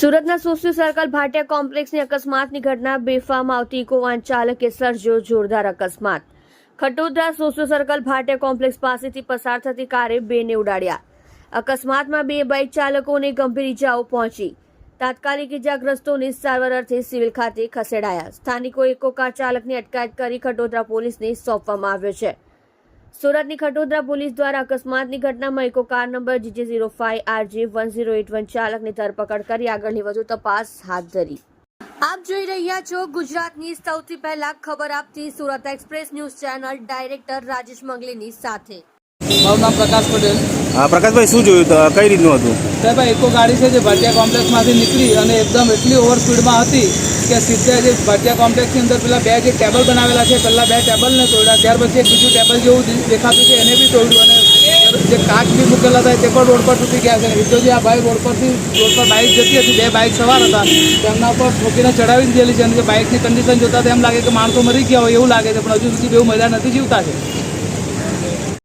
સુરતના સોસ્યુ સર્કલ ભાટિયા કોમ્પ્લેક્સની અકસ્માતની ઘટના બેફામાં આવતી ઇકો વાહન ચાલકે સર્જ્યો જોરદાર અકસ્માત. ખટોદરા સોસ્યુ સર્કલ ભાટિયા કોમ્પ્લેક્સ પાસેથી પસાર થતી કારે બેને ઉડાડ્યા. અકસ્માતમાં બે બાઇક ચાલકોને ગંભીર ઇજાઓ પહોંચી. તાત્કાલિક ઇજાગ્રસ્તોને સારવાર અર્થે સિવિલ ખાતે ખસેડાયા. સ્થાનિકો એકો કાર ચાલકની અટકાયત કરી ખટોદરા પોલીસને સોંપવામાં આવ્યો છે. સુરતની ખટોદરા પોલીસ દ્વારા અકસ્માતની ઘટનામાં Eeco car number GJ zero five RJ one zero eight one ચાલકની ધરપકડ કરી આગળની વધુ તપાસ હાથ ધરી. આપ જોઈ રહ્યા છો ગુજરાતની સૌથી પહેલા ખબર આપતી Surat express news channel director Rajesh મંગલીની સાથે. મારું નામ પ્રકાશ પટેલ. હા પ્રકાશભાઈ શું જોયું કઈ રીતનું હતું? સાહેબ ઇકો ગાડી છે જે ભાટિયા કોમ્પ્લેક્સમાંથી નીકળી અને એકદમ એટલી ઓવર સ્પીડમાં હતી કે સીધા જે ભાટિયા કોમ્પ્લેક્સની અંદર પેલા બે જે ટેબલ બનાવેલા છે પહેલાં બે ટેબલને તોડ્યા. ત્યાર પછી એક બીજું ટેબલ જેવું દેખાતું છે, એને બી તોડ્યું અને જે કાચ બી મૂકેલા હતા તે પણ રોડ પર તૂટી ગયા છે. જે આ ભાઈ રોડ પરથી રોડ પર બાઇક જતી હતી, બે બાઇક સવાર હતા. તેમના પર ઠોકીને ચડાવી દીધેલી છે અને બાઇકની કન્ડિશન જોતા તો એમ લાગે કે માણસો મરી ગયા હોય એવું લાગે છે, પણ હજુ સુધી બહુ મજા નથી જીવતા છે.